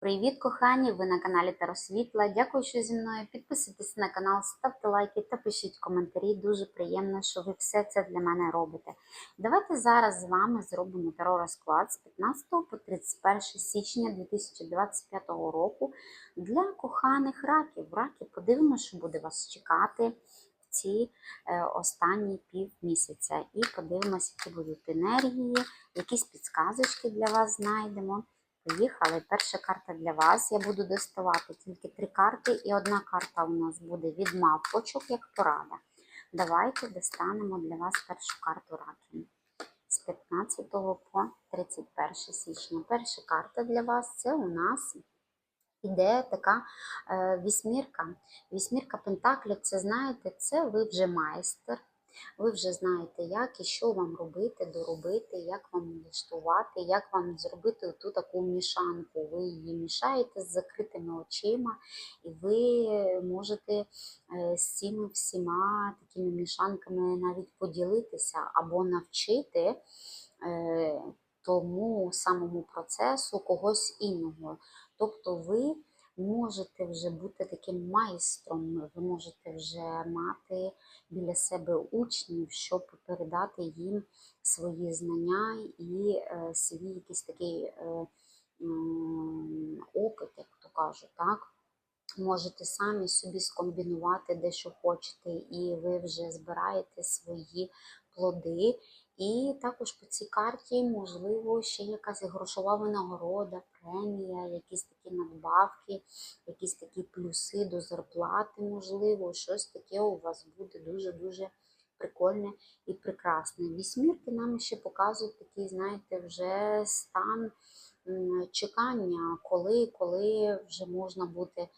Привіт, кохані! Ви на каналі Таро Світла. Дякую, що зі мною. Підписуйтесь на канал, ставте лайки та пишіть коментарі. Дуже приємно, що ви все це для мене робите. Давайте зараз з вами зробимо таро розклад з 15 по 31 січня 2025 року для коханих раків. Раки, подивимося, що буде вас чекати в ці е, останні півмісяця. І подивимося, які будуть енергії, якісь підсказочки для вас знайдемо. Поїхали. Перша карта для вас. Я буду доставати тільки три карти, і одна карта у нас буде від мавпочок, як порада. Давайте достанемо для вас першу карту раків з 15 по 31 січня. Перша карта для вас це у нас іде така е, вісьмірка. Вісьмірка Пентаклів, це знаєте, це ви вже майстер. Ви вже знаєте, як і що вам робити, доробити, як вам влаштувати, як вам зробити ту таку мішанку. Ви її мішаєте з закритими очима, і ви можете е, з цими всіма такими мішанками навіть поділитися або навчити е, тому самому процесу когось іншого. Тобто ви можете вже бути таким майстром, ви можете вже мати біля себе учнів, щоб передати їм свої знання і е, свій якийсь такий е, м, опит, як то кажуть, так? Можете самі собі скомбінувати дещо хочете, і ви вже збираєте свої плоди. І також по цій карті, можливо, ще якась грошова винагорода, премія, якісь такі надбавки, якісь такі плюси до зарплати, можливо, щось таке у вас буде дуже-дуже прикольне і прекрасне. Вісьмірки нам ще показують такий, знаєте, вже стан чекання, коли, коли вже можна буде е,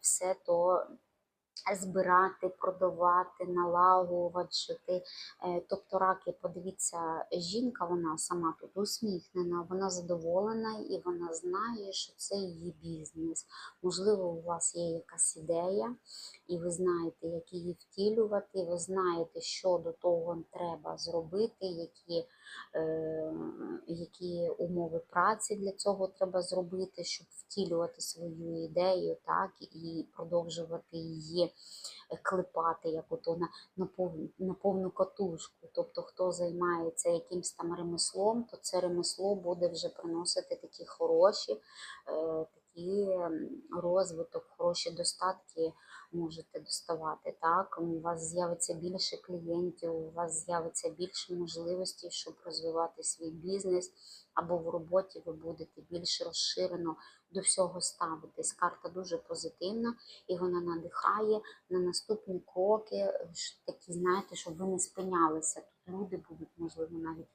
все то збирати, продавати, налагоджувати. Е, Тобто раки, подивіться, жінка, вона сама тут усміхнена, вона задоволена і вона знає, що це її бізнес. Можливо, у вас є якась ідея, і ви знаєте, як її втілювати, ви знаєте, що до того треба зробити, які, е, які умови праці для цього треба зробити, щоб втілювати свою ідею, так, і продовжувати її клепати, як ото на, на, повну, на повну катушку. Тобто, хто займається якимось там ремеслом, то це ремесло буде вже приносити такі хороші, е, такі розвиток, хороші достатки можете доставати. Так? У вас з'явиться більше клієнтів, у вас з'явиться більше можливостей, щоб розвивати свій бізнес, або в роботі ви будете більш розширено до всього ставитись. Карта дуже позитивна і вона надихає на наступні кроки, такі, знаєте, щоб ви не спинялися. Тут люди будуть, можливо, навіть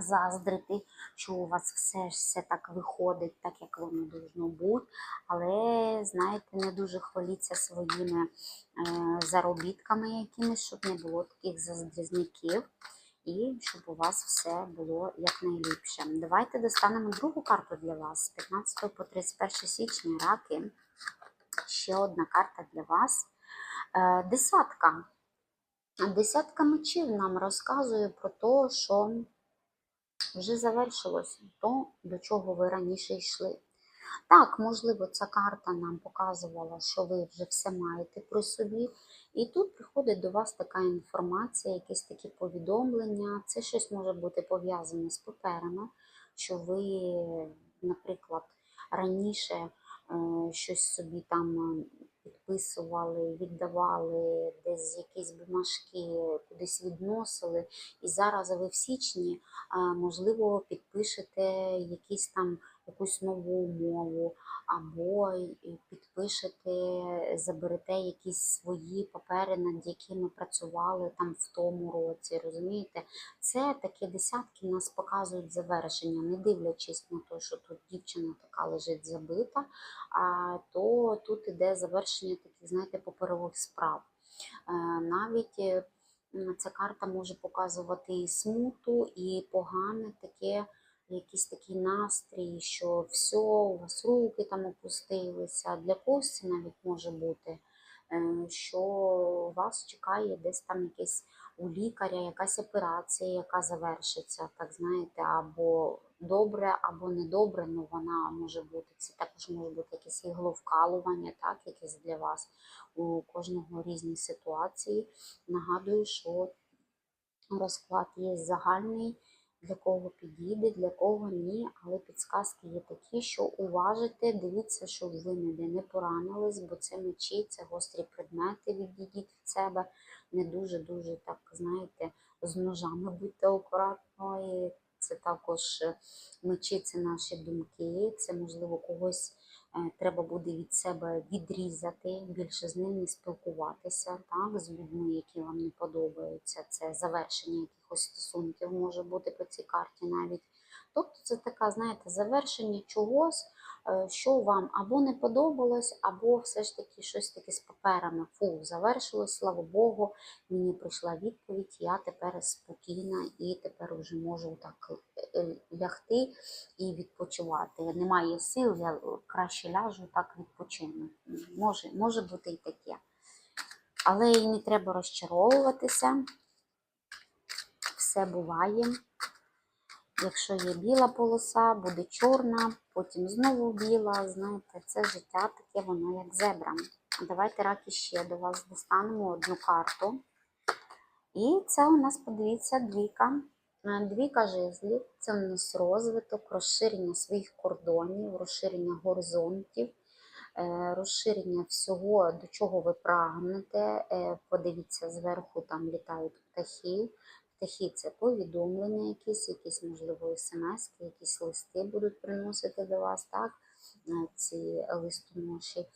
заздрити, що у вас все ж все так виходить, так як воно должно бути. Але, знаєте, не дуже хваліться своїми е, заробітками якимись, щоб не було таких заздрізників. І щоб у вас все було якнайліпше. Давайте достанемо другу карту для вас з 15 по 31 січня раки. Ще одна карта для вас. Е, Десятка. Десятка мечів нам розказує про те, що вже завершилося то, до чого ви раніше йшли. Так, можливо, ця карта нам показувала, що ви вже все маєте при собі. І тут приходить до вас така інформація, якісь такі повідомлення. Це щось може бути пов'язане з паперами, що ви, наприклад, раніше е, щось собі там е, підписували, віддавали, десь якісь бумажки кудись відносили. І зараз ви в січні, е, можливо, підпишете якісь там якусь нову умову, або підпишете, заберете якісь свої папери, над якими працювали там в тому році. Розумієте? Це такі десятки нас показують завершення, не дивлячись на те, що тут дівчина така лежить забита, а то тут іде завершення таких, знаєте, паперових справ. Е, Навіть ця карта може показувати і смуту, і погане таке якийсь такий настрій, що все, у вас руки там опустилися. Для когось це навіть може бути, е, що вас чекає десь там якесь у лікаря, якась операція, яка завершиться, так знаєте, або добре або недобре, ну вона може бути. Це також може бути якесь ігловкалування, так, якесь для вас. У кожного різні ситуації. Нагадую, що розклад є загальний, для кого підійде, для кого ні, але підсказки є такі, що уважите, дивіться, щоб ви ніде не поранились, бо це мечі, це гострі предмети, відійдіть від себе. Не дуже-дуже, так, знаєте, з ножами будьте акуратно. Це також мечі, це наші думки, це можливо когось треба буде від себе відрізати, більше з ним не спілкуватися, так, з людьми, які вам не подобаються. Це завершення якихось стосунків може бути по цій карті навіть. Тобто це така, знаєте, завершення чогось, що вам або не подобалось, або все ж таки щось таке з паперами. Фу, завершилось, слава Богу, мені прийшла відповідь, я тепер спокійна і тепер вже можу так е, лягти і відпочивати. Немає сил, я краще ляжу, так відпочину. Може, може бути і таке. Але і не треба розчаровуватися. Все буває. Якщо є біла полоса, буде чорна, потім знову біла. Знаєте, це життя таке, воно як зебра. Давайте раки ще до вас достанемо одну карту. І це у нас, подивіться, двійка. Е, Двійка жезлів це у нас розвиток, розширення своїх кордонів, розширення горизонтів, е, розширення всього, до чого ви прагнете. Е, Подивіться, зверху там літають птахи. Птахи це повідомлення, якісь, якісь, можливо, смс, якісь листи будуть приносити до вас, так? Е, Ці листоноші.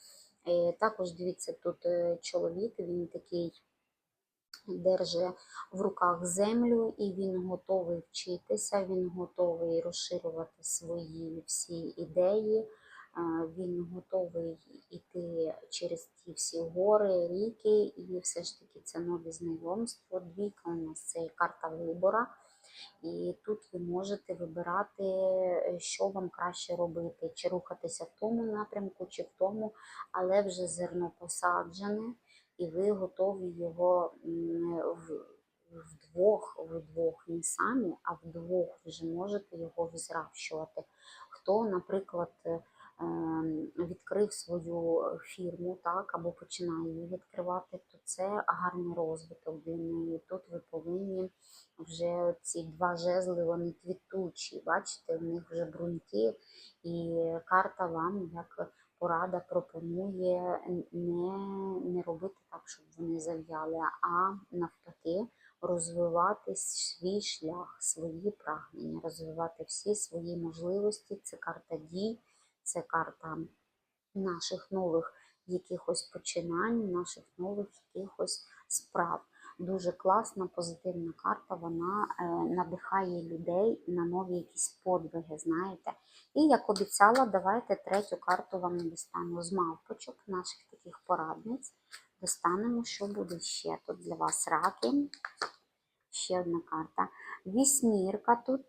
Е, Також дивіться, тут е, чоловік, він такий держить в руках землю, і він готовий вчитися, він готовий розширювати свої всі ідеї, він готовий іти через ті всі гори, ріки, і все ж таки це нові знайомства. Двійка у нас це карта вибора. І тут ви можете вибирати, що вам краще робити, чи рухатися в тому напрямку, чи в тому, але вже зерно посаджене, і ви готові його вдвох, вдвох не самі, а вдвох вже можете його взращувати. Хто, наприклад, відкрив свою фірму, так, або починає її відкривати, то це гарний розвиток для неї. Тут ви повинні вже ці два жезли, вони квітучі. Бачите, в них вже бруньки, і карта вам як порада пропонує не, не робити так, щоб вони зав'яли, а навпаки розвивати свій шлях, свої прагнення, розвивати всі свої можливості. Це карта дій, це карта наших нових якихось починань, наших нових якихось справ. Дуже класна, позитивна карта, вона е, надихає людей на нові якісь подвиги, знаєте. І як обіцяла, давайте третю карту вам достану з мавпочок, наших таких порадниць. Достанемо, що буде ще тут для вас раки. Ще одна карта. Вісьмірка тут.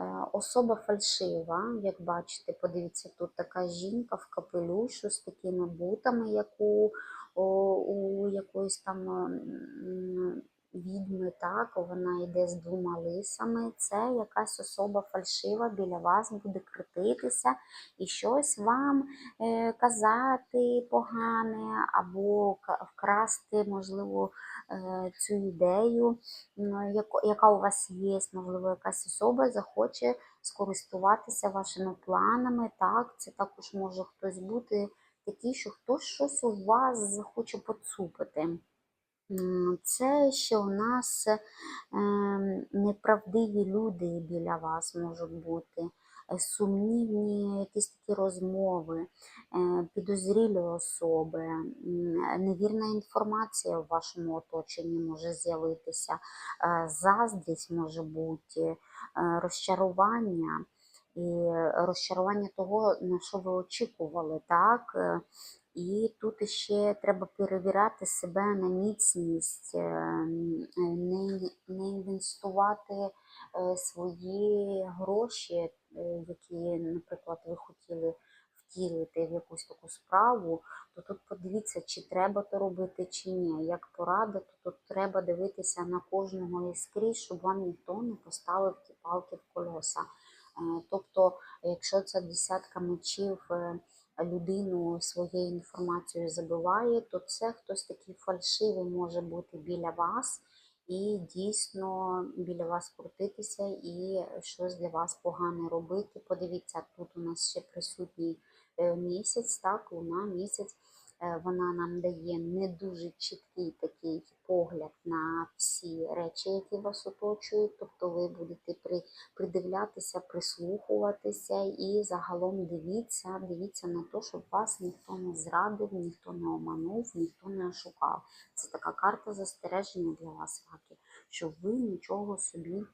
Е, Особа фальшива, як бачите, подивіться, тут така жінка в капелюшу з такими бутами, як у, у, якоїсь там відьми, так, вона йде з двома лисами. Це якась особа фальшива біля вас буде крутитися і щось вам е, казати погане, або вкрасти, можливо, е, цю ідею яка у вас є, можливо, якась особа захоче скористуватися вашими планами. Так, це також може хтось бути такий, що хтось щось у вас захоче поцупити. Це ще у нас ем, неправдиві люди біля вас можуть бути, е, сумнівні якісь такі розмови, е, підозрілі особи, невірна інформація в вашому оточенні може з'явитися, е, заздрість може бути, е, розчарування. І розчарування того, на що ви очікували, так? І тут ще треба перевіряти себе на міцність, е, не, не інвестувати е, свої гроші, е, які, наприклад, ви хотіли втілити в якусь таку справу, то тут подивіться, чи треба то робити, чи ні. Як порада, то тут треба дивитися на кожного іскрізь, щоб вам ніхто не поставив ті палки в колеса. Тобто, якщо це десятка мечів людину своєю інформацією забиває, то це хтось такий фальшивий може бути біля вас і дійсно біля вас крутитися і щось для вас погане робити. Подивіться, тут у нас ще присутній е, місяць, так, луна, місяць. Е, Вона нам дає не дуже чіткий такий погляд на всі речі, які вас оточують. Тобто ви будете при, придивлятися, прислухуватися і загалом дивіться, дивіться на те, щоб вас ніхто не зрадив, ніхто не оманув, ніхто не ошукав. Це така карта застереження для вас, Ваки, щоб ви нічого собі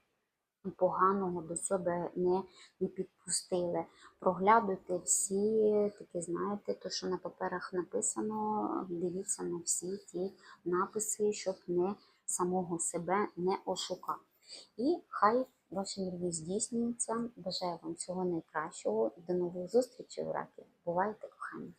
поганого до себе не, не підпустили. Проглядуйте всі такі, знаєте, то, що на паперах написано, дивіться на всі ті написи, щоб не самого себе не ошукати. І хай ваші мрії здійснюються. Бажаю вам всього найкращого. До нових зустрічей, раки. Бувайте, кохані!